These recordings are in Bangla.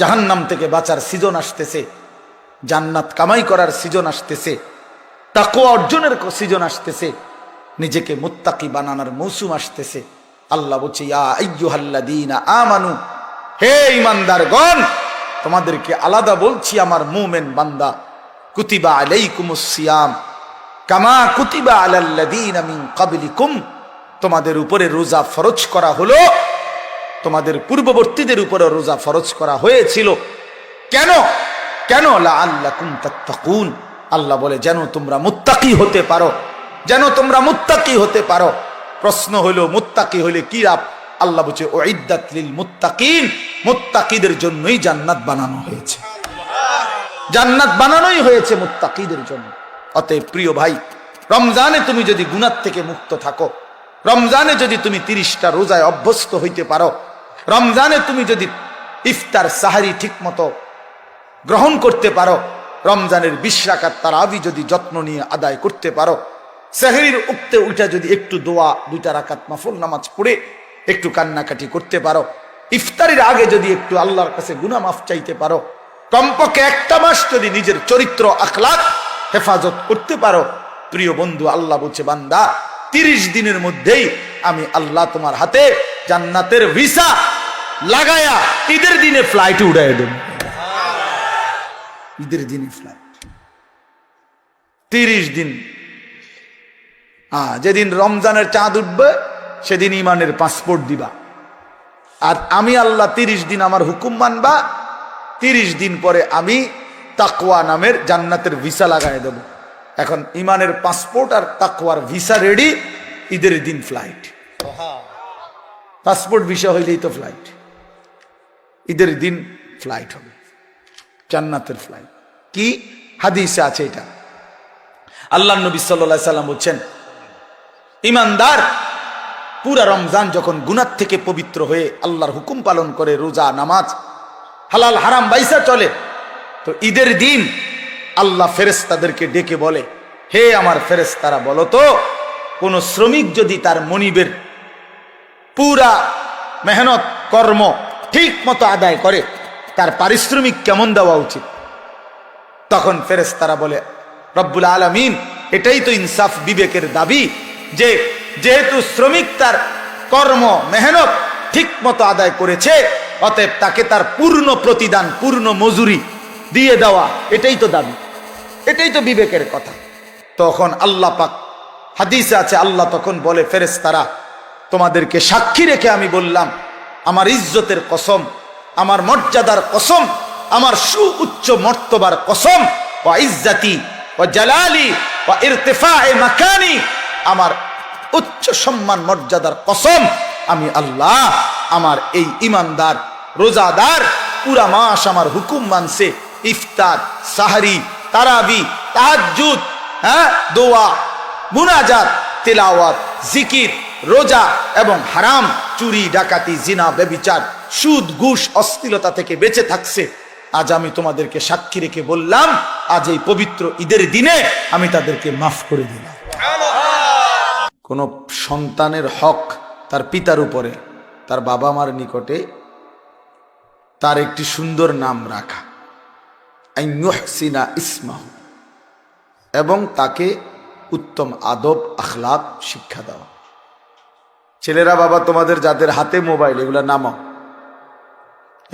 জাহান্নাম থেকে বাঁচার সিজন আসতেছে, জান্নাত কামাই করার সিজন আসতেছে তাকো অর্জনের সিজন আসতেছে, নিজেকে মুত্তাকি বানানোর মৌসুম আসতেছে। আল্লাহ বলছে আমানু, হে ইমানদারগণ তোমাদেরকে আলাদা বলছি আমার মুমেন বান্দা, কুতিবা আলাইকুমুস সিয়াম, কামা কুতিবা আলাল্লাযীনা মিন ক্বাবলিকুম, তোমাদের উপরে রোজা ফরজ করা হলো তোমাদের পূর্ববর্তীদের উপরে রোজা ফরজ করা হয়েছিল। কেন? কেন? তাত্তাকুন। আল্লাহ বলে, যেন তোমরা মুত্তাকি হতে পারো। যেন তোমরা মুত্তাকি হতে পারো। প্রশ্ন হলো, মুত্তাকি হলে কি লাভ? আল্লাহ বলছে ওইদাত লিল মুত্তাকিন। মুত্তাকিদের জন্যই জান্নাত বানানো হয়েছে। জান্নাত বানানোই হয়েছে মুত্তাকিদের জন্য। অতএব প্রিয় ভাই, রমজানে তুমি যদি গুনার থেকে মুক্ত থাকো, রমজানে যদি তুমি তিরিশটা রোজায় অভ্যস্ত হইতে পারো রমজানে তুমি যদি ইফতার সাহারি ঠিক মতো গ্রহণ করতে পারো, রমজানের বিশ রাকাত তারাবি যদি যত্ন নিয়ে আদায় করতে পারো, সেহরির উক্তে উঠা যদি একটু দোয়া, দুইটা রাকাত মাফুল নামাজ পড়ে একটু কান্নাকাটি করতে পারো, ইফতারির আগে যদি একটু আল্লাহর কাছে গুনা মাফ চাইতে পারো, কমপক্ষে একটা মাস যদি নিজের চরিত্র আখলাক হেফাজত করতে পারো, প্রিয় বন্ধু, আল্লাহ বলছে, বান্দা, তিরিশ দিনের মধ্যেই আমি আল্লাহ তোমার হাতে জান্নাতের ভিসা লাগায়া ঈদের দিনে ফ্লাইট উড়াই দেব। ঈদের দিনে ফ্লাইট তিরিশ দিন। হ্যাঁ যেদিন রমজানের চাঁদ উঠবে সেদিন ইমানের পাসপোর্ট দিবা। আর আমি আল্লাহ তিরিশ দিন আমার হুকুম মানবা তিরিশ দিন পরে আমি তাকওয়া নামের জান্নাতের ভিসা লাগাই দেব। এখন ইমানের পাসপোর্ট আর তাকওয়ার ভিসা রেডি ঈদের দিন ফ্লাইট পাসপোর্ট ভিসা হইলেই তো ফ্লাইট ঈদের দিন ফ্লাইট হবে। জান্নাতের ফ্লাইট কি হাদিসে আছে এটা? আল্লাহ নবী সাল্লাহ সাল্লাম বলছেন, ইমানদার, পুরা রমজান যখন গুনার থেকে পবিত্র হয়ে আল্লাহর হুকুম পালন করে, রোজা, নামাজ, হালাল, হারাম বাইসা চলে, তো ঈদের দিন আল্লাহ ফেরেস্তাদেরকে ডেকে বলে, হে আমার ফেরেস্তারা বলো তো, কোন শ্রমিক যদি তার মনিবের পুরা মেহনত, কর্ম ঠিক মতো আদায় করে, তার পারিশ্রমিক কেমন দেওয়া উচিত? তখন ফেরেস্তারা বলে, রব্বুল আলমিন, এটাই তো ইনসাফ বিবেকের দাবি যে যেহেতু শ্রমিক তার কর্ম মেহনত ঠিক মতো আদায় করেছে, অতএব তাকে তার পূর্ণ প্রতিদান, পূর্ণ মজুরি দিয়ে দেওয়া এটাই তো দাবি। এটাই তো বিবেকের কথা। তখন আল্লাহ পাক, হাদিসে আছে, আল্লাহ তখন বলে ফেরেস্তারা তোমাদেরকে সাক্ষী রেখে আমি বললাম আমার ইজ্জতের কসম, আমার মর্যাদার কসম, আমার সুউচ্চ মর্তবার কসম ও ইজ্জাতি ও জালালি ও ইরতেফা এ মাকানি, আমার উচ্চ সম্মান মর্যাদার কসম, আমি আল্লাহ, আমার এই ইমানদার রোজাদার, পুরা মাস আমার হুকুম মানছে, ইফতার, সাহারি, তারাবি, তাহাজ্জুদ হ্যাঁ দোয়া, মুনাজাত, তেলাওয়াত, জিকির রোজা এবং হারাম, চুরি, ডাকাতি, জিনা বেবিচার সুদ, ঘুষ অস্থিলতা থেকে বেঁচে থাকছে। আজ আমি তোমাদেরকে সাক্ষী রেখে বললাম, আজ এই পবিত্র ঈদের দিনে আমি তাদেরকে মাফ করে দিলাম। কোন সন্তানের হক তার পিতার উপরে, তার বাবা মার নিকটে তার একটি সুন্দর নাম রাখা। সিনা ইসমাহ। এবং তাকে উত্তম আদব, আখলাপ, শিক্ষা দেওয়া। ছেলেরা বাবা, তোমাদের যাদের হাতে মোবাইল, এগুলা নামাও।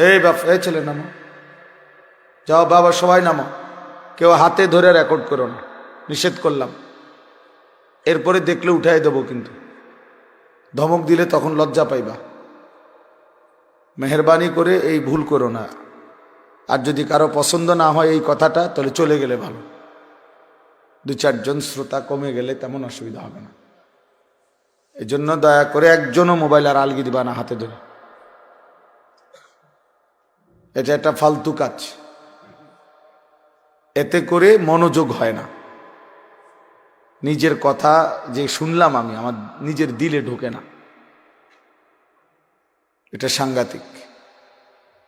এই বাপ, এই ছেলে নামো যাও বাবা, সবাই নামো কেউ হাতে ধরে রেকর্ড করো না। নিষেধ করলাম। এরপরে দেখলে উঠাই দেবো কিন্তু। ধমক দিলে তখন লজ্জা পাইবা। মেহরবানি করে এই ভুল করো না। আর যদি কারও পছন্দ না হয় এই কথাটা, তাহলে চলে গেলে ভালো। দু চারজন শ্রোতা কমে গেলে তেমন অসুবিধা হবে না। এই জন্য দয়া করে একজনও মোবাইল আর আলগি দিবা না হাতে ধরে। এটা একটা ফালতু কাজ। এতে করে মনোযোগ হয় না। নিজের কথা যে শুনলাম আমি, আমার নিজের দিলে ঢোকে না। এটা সাংঘাতিক।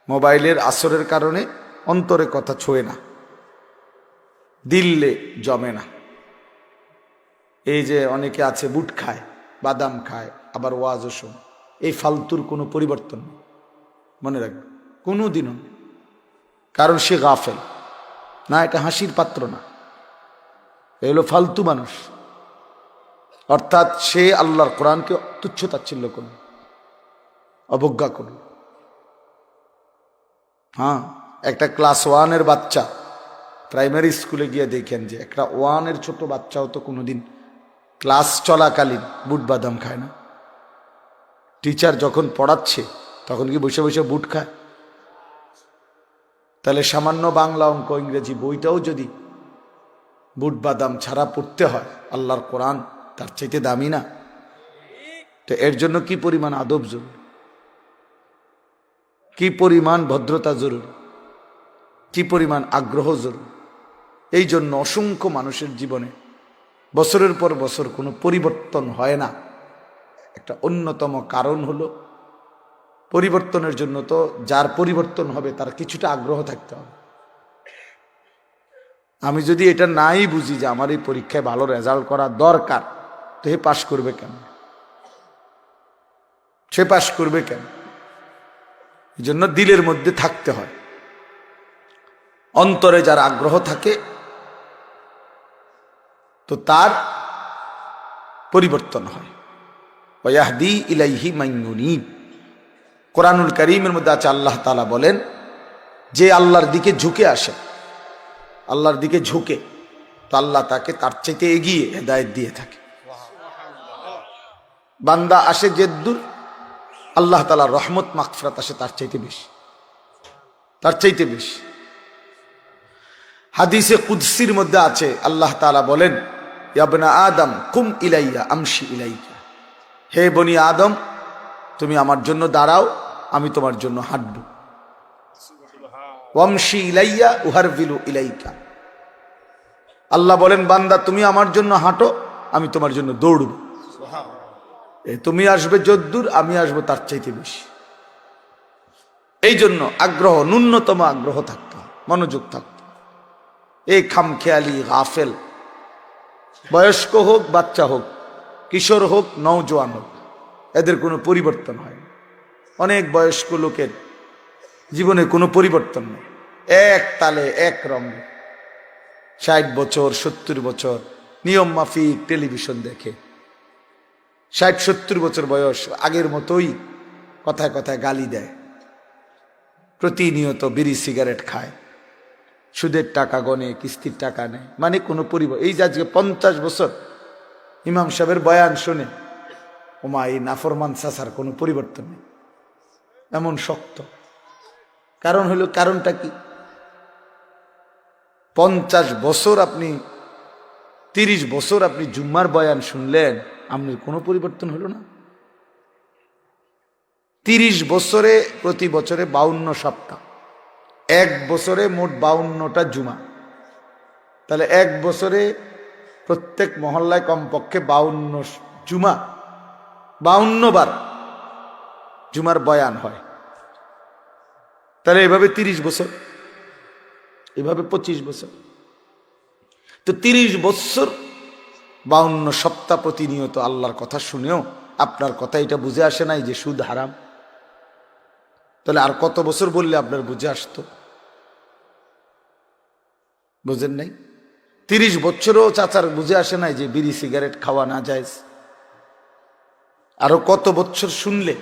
মোবাইলের আসরের কারণে অন্তরে কথা ছোঁয় না। দিল্লে জমে না। এই যে অনেকে আছে বুট খায়। বাদাম খায়, আবার ওয়াজও শোন। এই ফালতুর কোনো পরিবর্তন। মনে রাখবে কোনো দিনও কারণ সে গাফেল। না, এটা হাসির পাত্র না। এ হলো ফালতু মানুষ। অর্থাৎ সে আল্লাহর কোরআনকে তুচ্ছ তাচ্ছিল্য করল, অবজ্ঞা করল। হ্যাঁ একটা ক্লাস ওয়ানের বাচ্চা, প্রাইমারি স্কুলে গিয়ে দেখেন যে একটা ওয়ানের ছোট বাচ্চাও তো কোনোদিন ক্লাস চলাকালীন বুট বাদাম খায় না। টিচার যখন পড়াচ্ছে, তখন কি বসে বসে বুট খায়? তাহলে সামান্য বাংলা অঙ্ক, ইংরেজি বইটাও যদি বুট বাদাম ছাড়া পড়তে হয়, আল্লাহর কোরআন তার চাইতে দামি না। তো এর জন্য কি পরিমাণ আদব জরুরি? কি পরিমাণ ভদ্রতা জরুরি? কি পরিমাণ আগ্রহ জরুরি? এই জন্য অসংখ্য মানুষের জীবনে বছরের পর বছর কোনো পরিবর্তন হয় না। একটা অন্যতম কারণ হলো, পরিবর্তনের জন্য তো যার পরিবর্তন হবে তার কিছুটা আগ্রহ থাকতে হবে। আমি যদি এটা নাই বুঝি যে আমার এই পরীক্ষায় ভালো রেজাল্ট করা দরকার, তো হে পাশ করবে কেন? সে পাশ করবে কেন? এই জন্য দিলের মধ্যে থাকতে হয়। অন্তরে যার আগ্রহ থাকে তো তার পরিবর্তন হয়। ওয়াহদি ইলাইহি মাইনুনীব কোরআনুল করিমের মধ্যে আছে, আল্লাহ তালা বলেন, যে আল্লাহর দিকে ঝুঁকে আসে, আল্লাহর দিকে ঝুঁকে, তো আল্লাহ তাকে তার চাইতে এগিয়ে হেদায়ত দিয়ে থাকে। বান্দা আসে জেদ্দুর, আল্লাহ তালা রহমত মাকফরাত আসে তার চাইতে বেশি। তার চাইতে বেশি। হাদিসে কুদ্সির মধ্যে আছে, আল্লাহ তালা বলেন ইয়াবনা আদম, কুম ইলাইয়া, আমশি ইলাইয়া হে বনি আদম, তুমি আমার জন্য দাঁড়াও, আমি তোমার জন্য হাঁটব। ওয়ামশি ইলাইয়া উহার বিলু ইলাইকা। আল্লাহ বলেন, বান্দা, তুমি আমার জন্য হাঁটো, আমি তোমার জন্য দৌড়ব। তুমি আসবে যদ্দূর, আমি আসব তার চাইতে বেশি। এই জন্য আগ্রহ, ন্যূনতম আগ্রহ থাকতে মনোযোগ থাকতে। এই খামখেয়ালি, গাফেল বয়স্ক হোক, বাচ্চা হোক, কিশোর হোক, নওজোয়ান হোক, এদের কোনো পরিবর্তন হয় অনেক বয়স্ক লোকের জীবনে কোনো পরিবর্তন নেই। এক তালে, এক রঙে। ষাট বছর, সত্তর বছর, নিয়ম মাফিক, টেলিভিশন দেখে। ষাট, সত্তর বছর বয়স, আগের মতোই কথায় কথায় গালি দেয়। প্রতিনিয়ত বিড়ি সিগারেট খায়। সুদের টাকা গনে, কিস্তির টাকা নেয়। মানে কোনো পরিবার এই যে আজকে পঞ্চাশ বছর ইমাম সাহেবের বয়ান শুনে, ওমা, এই নাফরমান সাসার কোনো পরিবর্তন নেই। এমন শক্ত। কারণ হলো, কারণটা কি? পঞ্চাশ বছর আপনি, তিরিশ বছর আপনি জুম্মার বয়ান শুনলেন আপনার কোনো পরিবর্তন হলো না? তিরিশ বছরে প্রতি বছরে বাউন্ন সপ্তাহ। এক বছরে মোট বাউন্নটা জুমা। তাহলে এক বছরে প্রত্যেক মহল্লায় কমপক্ষে বাউন্ন জুমা, বাউন্ন বার জুমার বয়ান হয়। তাহলে এভাবে তিরিশ বছর, এভাবে পঁচিশ বছর। তো তিরিশ বছর বাউন্ন সপ্তাহ প্রতিনিয়ত আল্লাহর কথা শুনেও আপনার কথা এটা বুঝে আসে নাই যে সুদ হারাম। তাহলে আর কত বছর বললে আপনার বুঝে আসতো? বুঝেন নাই? তিরিশ বছরও চাচার বুঝে আসে নাই যে বিড়ি সিগারেট খাওয়া না যায় আরও কত বছর শুনলে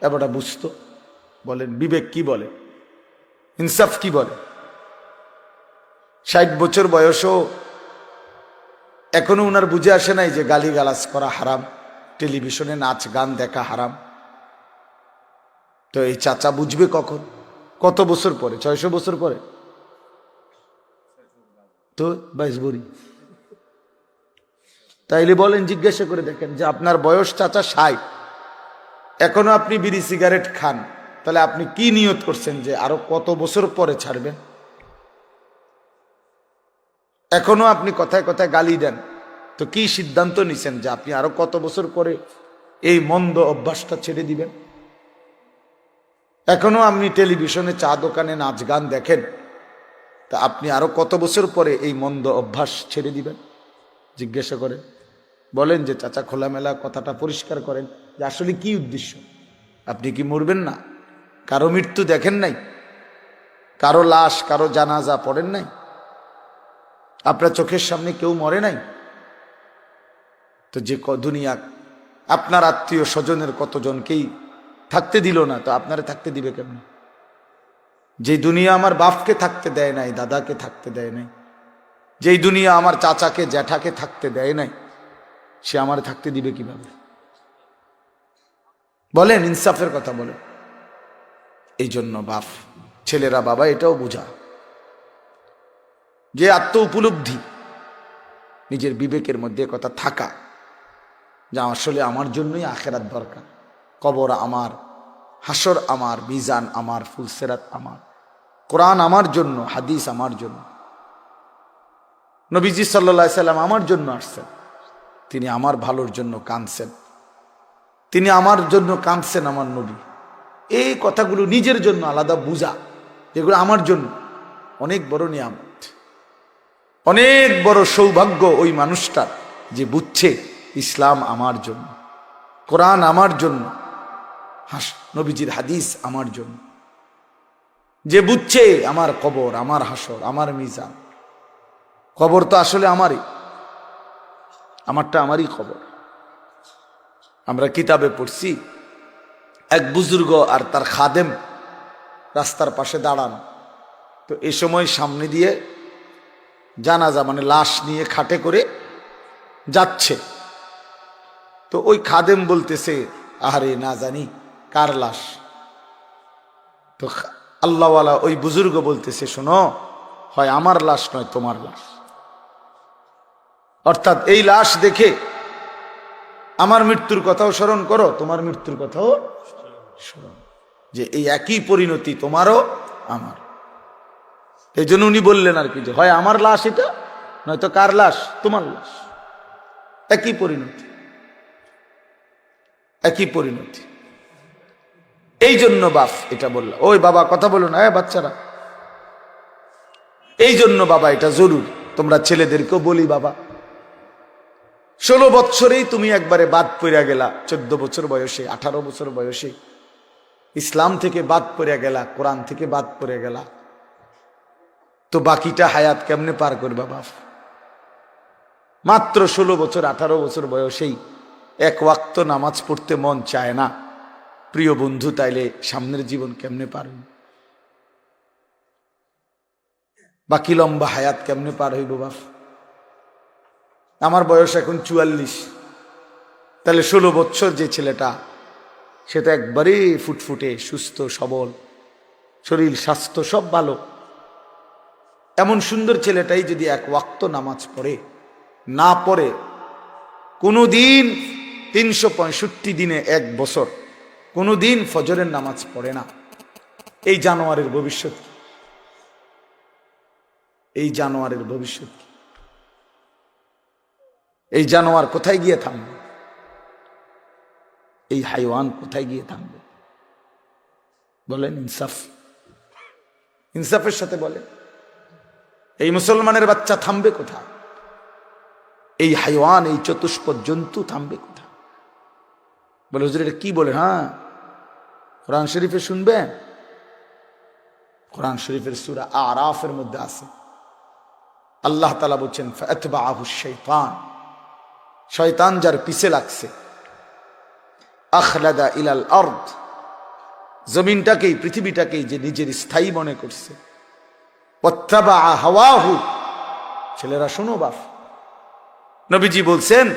এবারটা বুঝতো। বলেন, বিবেক কি বলে? ইনসাফ কি বলে? ষাট বছর বয়সও এখনও উনার বুঝে আসে নাই যে গালি গালাজ করা হারাম, টেলিভিশনে নাচ গান দেখা হারাম। তো এই চাচা বুঝবে কখন? কত বছর পরে? ছয়শো বছর পরে? তো বাইশ বড়ি তাইলে বলেন, জিজ্ঞাসা করে দেখেন যে আপনার বয়স চাচা ষাট। এখনও আপনি বিড়ি সিগারেট খান। তাহলে আপনি কি নিয়ত করছেন যে আরও কত বছর পরে ছাড়বেন? এখনও আপনি কথায় কথায় গালি দেন। তো কি সিদ্ধান্ত নিছেন যে আপনি আরও কত বছর পরে এই মন্দ অভ্যাসটা ছেড়ে দিবেন? এখনও আপনি টেলিভিশনে চা দোকানে নাচ গান দেখেন? তা আপনি আরও কত বছর পরে এই মন্দ অভ্যাস ছেড়ে দিবেন? জিজ্ঞাসা করেন বলেন যে, চাচা, খোলামেলা কথাটা পরিষ্কার করেন যে, আসলে কি উদ্দেশ্য? আপনি কি মরবেন না? কারও মৃত্যু দেখেন নাই? কারও লাশ, কারও জানাজা পড়েন নাই? আপনার চোখের সামনে কেউ মরে নাই? তো যে দুনিয়া, আপনার আত্মীয় স্বজনের কতজনকেই থাকতে দিল না, তো আপনারা থাকতে দিবে কেমন? যে দুনিয়া আমার বাপকে থাকতে দেয় নাই, দাদাকে থাকতে দেয় নাই, যেই দুনিয়া আমার চাচাকে, জ্যাঠাকে থাকতে দেয় নাই, সে আমার থাকতে দিবে কীভাবে? বলেন, ইনসাফের কথা বলেন। এই জন্য বাপ, ছেলেরা, বাবা, এটাও বোঝা যে আত্ম উপলব্ধি নিজের বিবেকের মধ্যে কথা থাকা যা আসলে আমার জন্যই আখেরাত দরকার। কবর আমার হাসর আমার, মিজান আমার, ফুলসেরাত আমার। কোরআন আমার জন্য, হাদিস আমার জন্য। নবীজি সাল্লা সাল্লাম আমার জন্য আসছেন। তিনি আমার ভালোর জন্য কাঁদছেন। তিনি আমার জন্য কাঁদছেন আমার নবী। এই কথাগুলো নিজের জন্য আলাদা বুঝা যেগুলো আমার জন্য। অনেক বড় নিয়ামত। অনেক বড় সৌভাগ্য ওই মানুষটার যে বুঝছে, ইসলাম আমার জন্য, কোরআন আমার জন্য, হাস, নবীজির হাদিস আমার জন্য। যে বুঝছে আমার কবর, আমার হাসর, আমার মিজান। কবর তো আসলে আমারই। আমারটা আমারই খবর আমরা কিতাবে পড়ছি, এক বুজুর্গ আর তার খাদেম রাস্তার পাশে দাঁড়ানো। তো এ সময় সামনে দিয়ে জানাজা মানে লাশ নিয়ে খাটে করে যাচ্ছে। তো ওই খাদেম বলতেছে, আহারে, না জানি কার লাশ? তো আল্লাহওয়ালা ওই বুজুর্গ বলতেছে, শোনো, হয় আমার লাশ নয়, তোমার লাশ। অর্থাৎ এই লাশ দেখে আমার মৃত্যুর কথাও স্মরণ করো, তোমার মৃত্যুর কথাও স্মরণ। যে এই একই পরিণতি তোমারও আমার। এই জন্য উনি বললেন আর কি যে, হয় আমার লাশ এটা, নয়তো কার লাশ? তোমার লাশ। একই পরিণতি। একই পরিণতি। এই জন্য বাপ এটা বলল। ওই বাবা, কথা বলো না বাচ্চারা। এই জন্য বাবা, এটা জরুর। তোমরা ছেলেদেরকেও বলি বাবা। ষোলো বৎসরেই তুমি একবারে বাদ পড়িয়া গেলা, চোদ্দ বছর বয়সে, আঠারো বছর বয়সে। ইসলাম থেকে বাদ পড়িয়া গেলা, কোরআন থেকে বাদ পড়ে গেলা। তো বাকিটা হায়াত কেমনে পার করবা বাপ? মাত্র ষোলো বছর, আঠারো বছর বয়সেই এক ওয়াক্ত নামাজ পড়তে মন চায় না। প্রিয় বন্ধু, তাইলে সামনের জীবন কেমনে পারব বাকি লম্বা হায়াত কেমনে পার হইব বাপ? আমার বয়স এখন চুয়াল্লিশ। তাহলে ষোলো বছর যে ছেলেটা, সে তো একবারে ফুটফুটে, সুস্থ, সবল, শরীর, স্বাস্থ্য সব ভালো। এমন সুন্দর ছেলেটাই যদি এক ওয়াক্ত নামাজ পড়ে, না পড়ে কোনো দিন তিনশো পঁয়ষট্টি দিনে এক বছর কোনো দিন ফজরের নামাজ পড়ে না। এই জানোয়ারের ভবিষ্যৎ এই জানোয়ারের ভবিষ্যৎ এই জানোয়ার কোথায় গিয়ে থামবে? এই হাইওয়ান কোথায় গিয়ে থামবে? বলেন ইনসাফ। ইনসাফের সাথে বলেন। এই মুসলমানের বাচ্চা থামবে কোথায়? এই হাইওয়ান, এই চতুষ্পদ জন্তু থামবে কোথায়? বলে, হুজুর, এটা কি বলে হ্যাঁ কোরআন শরীফে শুনবেন? কোরআন শরীফের সুরা আরাফের মধ্যে আছে। আল্লাহ তালা বলছেন ফাতবাহু শৈতান। শয়তান যার পিছে লাগছে। আখলাদা ইলাল আর্দ। জমিনটাকেই, পৃথিবীটাকেই যে নিজের স্থায়ী মনে করছে। ছেলেরা, শোনো বাপ। নবীজি বলছেন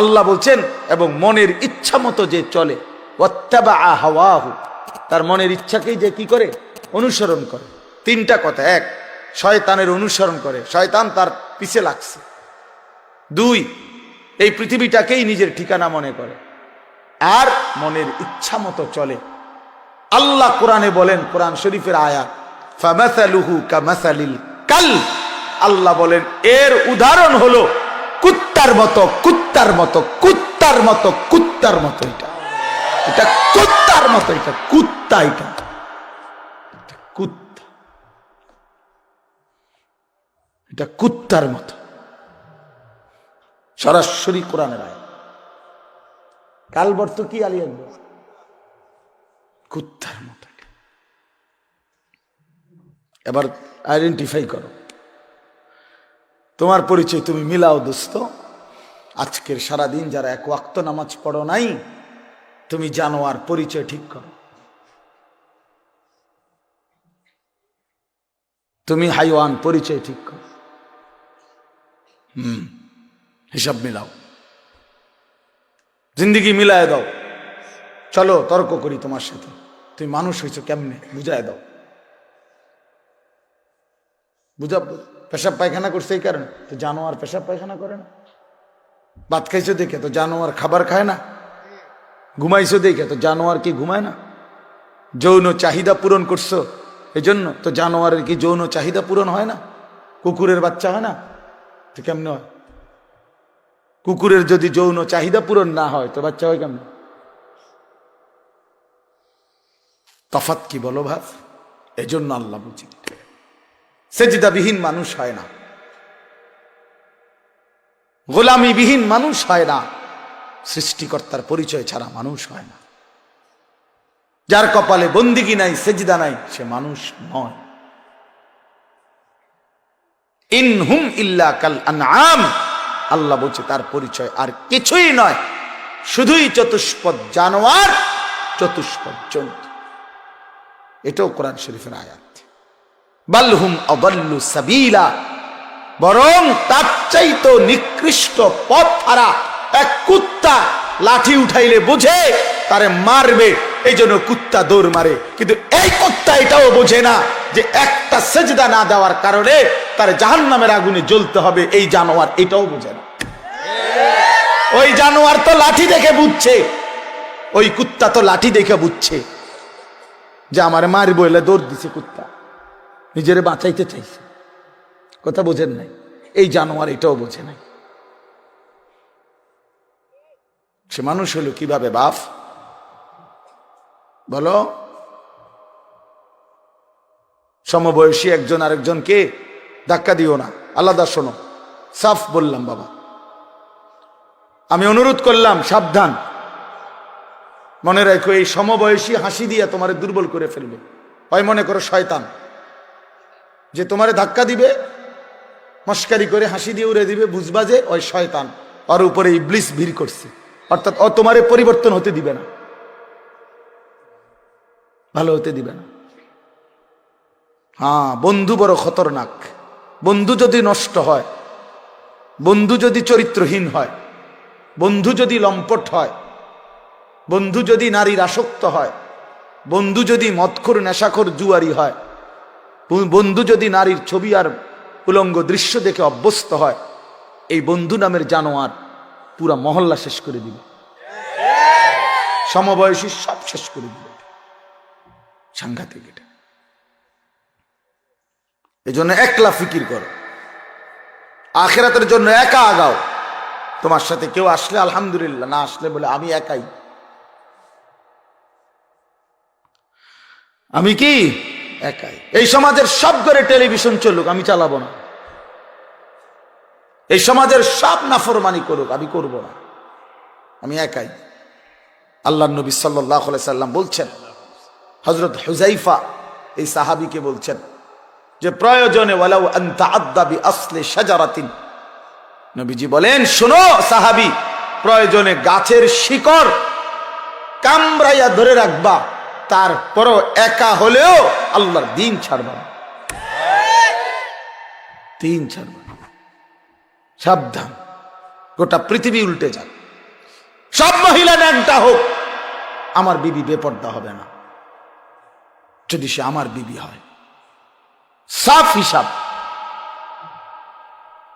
আল্লাহ বলছেন, এবং মনের ইচ্ছা মতো যে চলে হাওয়াহু, তার মনের ইচ্ছাকেই যে কি করে? অনুসরণ করে। তিনটা কথা, এক, শয়তানের অনুসরণ করে, শয়তান তার পিছে লাগছে। দুই, এই পৃথিবীটাকেই নিজের ঠিকানা মনে করে, আর মনের ইচ্ছা মতো চলে। আল্লাহ কোরআনে বলেন, কোরআন শরীফের আয়াত, ফামাসালুহু কাল। আল্লাহ বলেন, এর উদাহরণ হলো, কুত্তার মতো কুত্তার মতো কুত্তার মতো কুত্তার মতো এটা। এটা কুত্তার মতো এটা, কুত্তা এটা। কুত্তা। এটা কুত্তার মতো। সরাসরি কোরআনের আয় কাল বর্ত কি আলী আকবর? কুত্তার মতো এবার আইডেন্টিফাই করো। তোমার পরিচয় তুমি মিলাও, দোস্ত। আজকের সারাদিন যারা এক ওয়াক্ত নামাজ পড়ো নাই, তুমি জানো আর পরিচয় ঠিক করো। তুমি হাইওয়ান পরিচয় ঠিক করো। হুম, হিসাব মিলাও। জিন্দিগি মিলায় দাও। চলো, তর্ক করি তোমার সাথে। তুমি মানুষ হয়েছো কেমনে? বুঝায় দাও। বুঝা পেশাব পায়খানা করছে এই কারণে? তো জানোয়ার পেশাব পায়খানা করে না। ভাত খাইছো দেখে তো জানোয়ার খাবার খায় না। ঘুমাইছো দেখে তো জানোয়ার কি ঘুমায় না? যৌন চাহিদা পূরণ করছ, এজন্য তো জানোয়ারের কি যৌন চাহিদা পূরণ হয় না? কুকুরের বাচ্চা হয় না? তো কেমনে হয়? কুকুরের যদি যৌন চাহিদা পূরণ না হয়, তো বাচ্চা হয় কেমন? তফাত কি বলো ভাব? এজন্য আল্লাহ বুঝি সেজিদাবিহীন মানুষ হয় না। গোলামিবিহীন মানুষ হয় না। সৃষ্টিকর্তার পরিচয় ছাড়া মানুষ হয় না। যার কপালে বন্দিগি নাই, সেজিদা নাই, সে মানুষ নয়। ইন হুম ইল্লা কাল আনআম। আল্লাহ বলছে, তার পরিচয় আর কিছুই নয়। শুধুই চতুষ্পদ জানোয়ার, চতুষ্পদ জন্তু। এটাও কোরআন শরীফের আয়াত। বালহুম অবল্লু সাবিলা। বরং তার চাইতো নিকৃষ্ট পথ হারা এক কুত্তা লাঠি উঠাইলে বুঝে, তারে মারবে এই জন্য কুত্তা দৌড় মারে। কিন্তু এই কুত্তা এটাও বোঝে না যে একটা সেজদা না দেওয়ার কারণে তার জাহান নামের আগুনে জ্বলতে হবে, এই জানোয়ার এটাও বোঝে না। ওই জানোয়ার তো লাঠি দেখে বুঝছে, ওই কুত্তা তো লাঠি দেখে বুঝছে যে আমার মারবো এলে দৌড় দিছে কুত্তা, নিজেরে বাঁচাইতে চাইছে। কথা বোঝেন নাই। এই জানোয়ার এটাও বোঝে নাই। সে মানুষ হলো কীভাবে বাফ বলো। সমবয়সী একজন আরেকজনকে ধাক্কা দিও না। আলাদা শোনো। সাফ বললাম বাবা। আমি অনুরোধ করলাম, সাবধান। মনে রাখো, এই সমবয়সী হাসি দিয়ে তোমার দুর্বল করে ফেলবে। হয় মনে করো শয়তান। যে তোমারে ধাক্কা দিবে মস্কারি করে হাসি দিয়ে উড়ে দিবে, বুঝবা যে ওই শয়তান। ওর উপরে ইবলিস ভিড় করছে। অর্থাৎ ও তোমারে পরিবর্তন হতে দিবে না। ভালো হতে দিবে না। হ্যাঁ বন্ধু বড় খতরনাক। বন্ধু যদি নষ্ট হয়, বন্ধু যদি চরিত্রহীন হয়, বন্ধু যদি লম্পট হয়, বন্ধু যদি নারীর আসক্ত হয়, বন্ধু যদি মদখোর, নেশাখোর, জুয়ারি হয়, বন্ধু যদি নারীর ছবি আর উলঙ্গ দৃশ্য দেখে অভ্যস্ত হয়। এই বন্ধু নামের জানোয়ার পুরা মহল্লা শেষ করে দিবে। সমবয়সী সব শেষ করে দিবে। সাংঘাতিক এটা। এই জন্য একলা ফিকির করো। আখেরাতের জন্য একা আগাও। তোমার সাথে কেউ আসলে আলহামদুলিল্লাহ, না আসলে বলে আমি একাই। আমি কি? একাই। এই সমাজের সব করে টেলিভিশন চলুক, আমি চালাবো না। এই সমাজের সব নাফরমানি করুক, আমি করব না। আমি একাই। আল্লাহ নবী সাল্লাহ সাল্লাম বলছেন হজরত হুজাইফা এই সাহাবিকে বলছেন যে, প্রয়োজনে আসলে সাজারাতিন নবীজি বলেন, শোনো সাহাবি, প্রয়োজনে গাছের শিকড় কামড়াইয়া ধরে রাখবা তারপরও একা হলেও আল্লাহর দিন ছাড়বা। দিন ছাড়বা। সাবধান। গোটা পৃথিবী উল্টে যাক। সব মহিলা ন্যাংটা হোক, আমার বিবি বেপর্দা হবে না। যদি সে আমার বিবি হয়, সাফ হিসাব।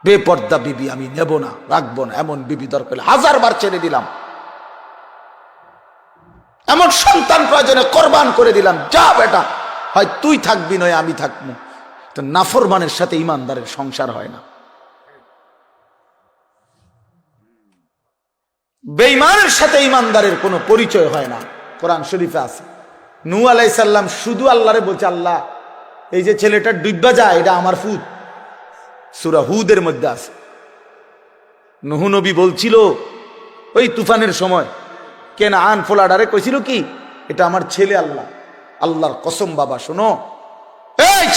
বেপর্দা বিবি আমি নেব না, রাখব না। এমন বিবি দরকার হাজার বার ছেড়ে দিলাম। এমন সন্তান প্রয়োজনে কোরবান করে দিলাম, যা বেটা। হয় তুই থাকবি নয় আমি থাকব। তো নাফরমানের সাথে ইমানদারের সংসার হয় না। বেইমানের সাথে ইমানদারের কোনো পরিচয় হয় না। কোরআন শরীফে আছে। নু আলাই সাল্লাম শুধু আল্লাহরে বলছে, আল্লাহ, এই যে ছেলেটা ডুববা যায় এটা আমার ফুদ সুরা হুদের মধ্যে আছে। নহু নবী বলছিল, ওই তুফানের সময় কেন আন ফোলাডারে কইছিল কি? এটা আমার ছেলে আল্লাহ। আল্লাহর কসম বাবা শোনো। এই